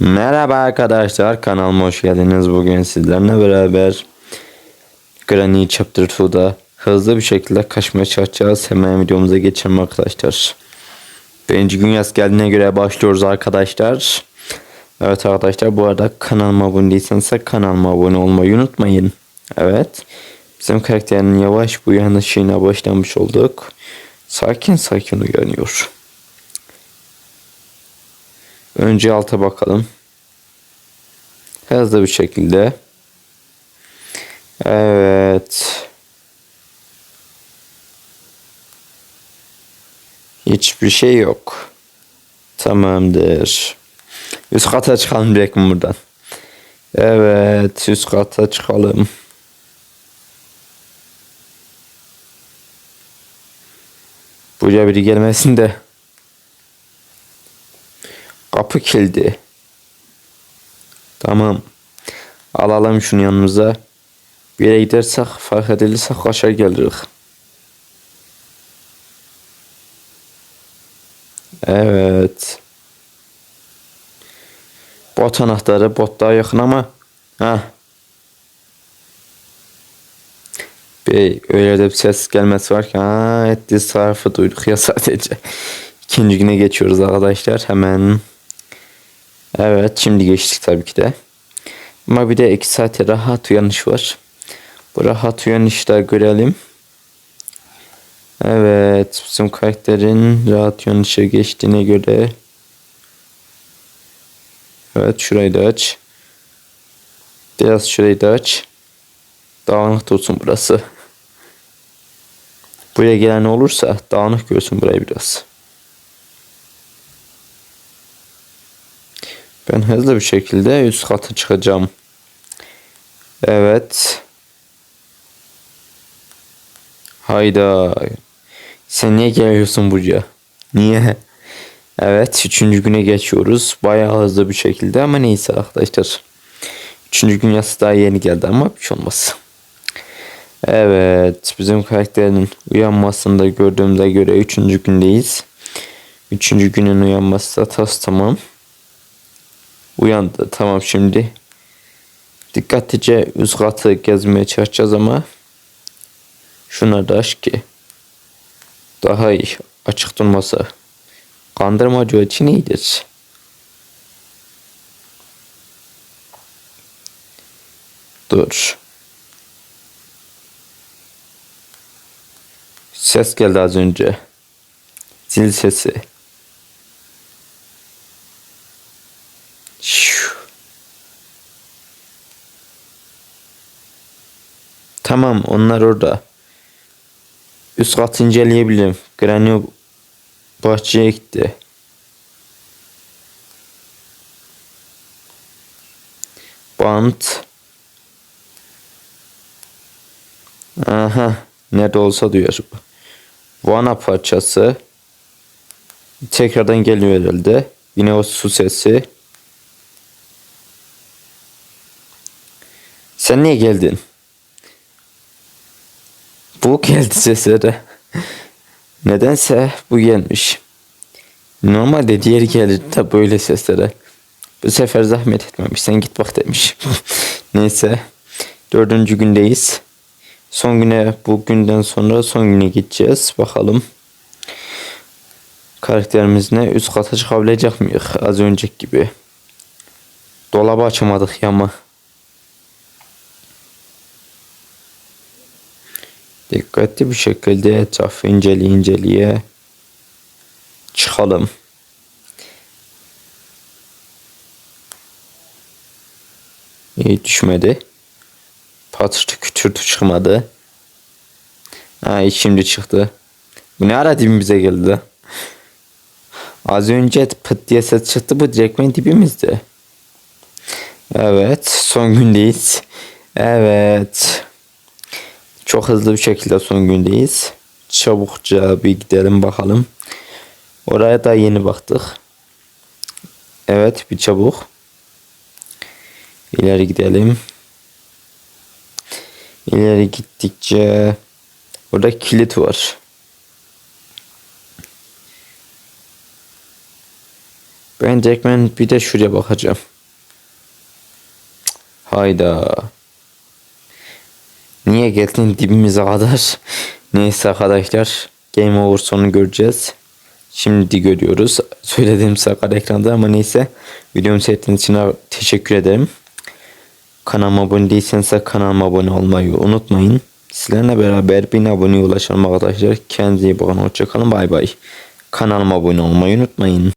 Merhaba arkadaşlar kanalıma hoş geldiniz. Bugün sizlerle beraber Granny Chapter 2'da hızlı bir şekilde kaçmaya çalışacağız. Hemen videomuza geçelim arkadaşlar. Birinci gün yaz geldiğine göre başlıyoruz arkadaşlar. Evet arkadaşlar bu arada kanalıma abone değilseniz kanalıma abone olmayı unutmayın. Evet. Bizim karakterin yavaş bu yanlışına başlamış olduk. Sakin sakin uyanıyor. Önce alta bakalım. Hızlı bir şekilde. Evet. Hiçbir şey yok. Tamamdır. Üst kata çıkalım direkt buradan. Evet, üst kata çıkalım. Buraya biri gelmesin de. Kapı kilidi. Tamam. Alalım şunu yanımıza. Bir yere gidersek fark edilirsek kaçar geliriz. Evet. Bot anahtarı bot daha yakın ama ha. Bir öyle de bir ses gelmesi var ki ha ettiği tarafı duyduk ya sadece. İkinci güne geçiyoruz arkadaşlar. Hemen Evet şimdi geçtik tabii ki de. Ama bir de 2 saate rahat uyanış var. Bu rahat uyanışlar görelim. Evet bizim karakterin rahat uyanışa geçtiğine göre. Evet şurayı da aç. Biraz şurayı da aç. Dağınık dursun burası. Buraya gelen olursa dağınık görsün burayı biraz. Ben hızlı bir şekilde üst kata çıkacağım. Evet. Hayda. Sen niye geliyorsun buraya? Niye? Evet. Üçüncü güne geçiyoruz. Bayağı hızlı bir şekilde ama neyse arkadaşlar. Üçüncü gün yası daha yeni geldi ama bir şey olmaz. Evet. Bizim karakterin uyanmasında gördüğümde göre üçüncü gündeyiz. Üçüncü günün uyanması da tas tamam. Uyandı. Tamam şimdi. Dikkatlice üst katı gezmeye çalışacağız ama şuna da ki daha iyi açık durması kandırmacı için iyidir. Dur. Ses geldi az önce. Zil sesi. Tamam onlar orada. Üst katı inceleyebilirim. Granny bahçeye gitti. Bant. Aha. Nerede olsa duyar. Vana parçası. Tekrardan geliyor herhalde. Yine o su sesi. Sen niye geldin? Bu geldi seslere. Nedense bu gelmiş. Normalde diğeri gelir de böyle seslere. Bu sefer zahmet etmemiş. Sen git bak demiş. Neyse. Dördüncü gündeyiz. Son güne bu günden sonra son güne gideceğiz. Bakalım. Karakterimiz ne? Üst kata çıkabilecek miyiz? Az önceki gibi. Dolabı açamadık ya Dikkatli bir şekilde etrafı inceleye inceleye çıkalım. İyi düşmedi. Patırtı kütürtü çıkmadı. Ha şimdi çıktı. Bu ne ara dibimize geldi? Az önce pıt diye ses çıktı bu direktmen dibimizde. Evet son gündeyiz. Evet. Çok hızlı bir şekilde son gündeyiz. Çabukça bir gidelim bakalım. Oraya da yeni baktık. Evet bir çabuk. İleri gidelim. İleri gittikçe orada kilit var. Ben direkt ben bir de şuraya bakacağım. Hayda. Niye geldin dibimize kadar? Neyse arkadaşlar. Game over sonu göreceğiz. Şimdi görüyoruz. Söylediğim sakar ekranda ama neyse. Videomu seyrettiğiniz için teşekkür ederim. Kanalıma abone değilseniz de kanalıma abone olmayı unutmayın. Sizlerle beraber 1000 aboneye ulaşalım arkadaşlar. Kendinize iyi bakın. Hoşçakalın. Bay bay. Kanalıma abone olmayı unutmayın.